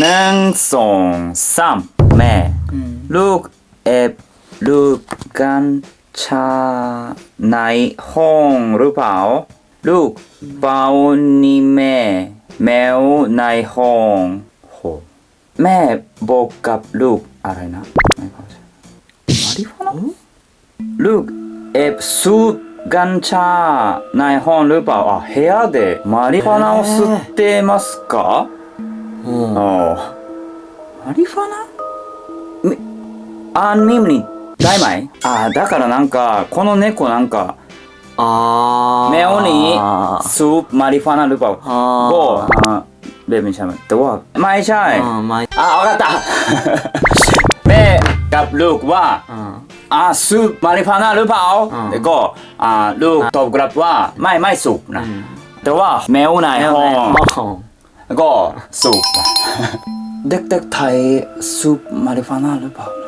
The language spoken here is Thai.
หนึ่งสองสามแม่ อืม ลูกเอบลูกกัญชาในห้องหรือเปล่า ลูกเปล่านี่แม่ แมวในห้องโหแม่บอกกับลูกอะไรนะไม่เข้าใจมาริฟานาลูกเอบสูบกัญชาในห้องหรือเปล่าอ่ะ部屋でマリファナを吸ってますか、อืม ああマリファナみあミムにได้ไหมอ่าだからなんかこの猫なんか อ๋อ แมวนี้สูบมาริฟานาหรือเปล่า อ๋อ ก็อ่าเบไม่ใช่มั้ยแต่ว่าไม่ใช่ อ๋อไม่ อ่าเอากันตา แม่กับลูกว่า อ่า อ่าสูบมาริฟานาหรือเปล่า อ่า แล้วก็อ่าลูกตอบกลับว่าไม่ไม่สูบนะ อืม แต่ว่าแมวใน แมว ห้อ ใน ง ห้อง แล้วก็สูบ เด็กๆไทยสูบมาริฟานาหรือเปล่า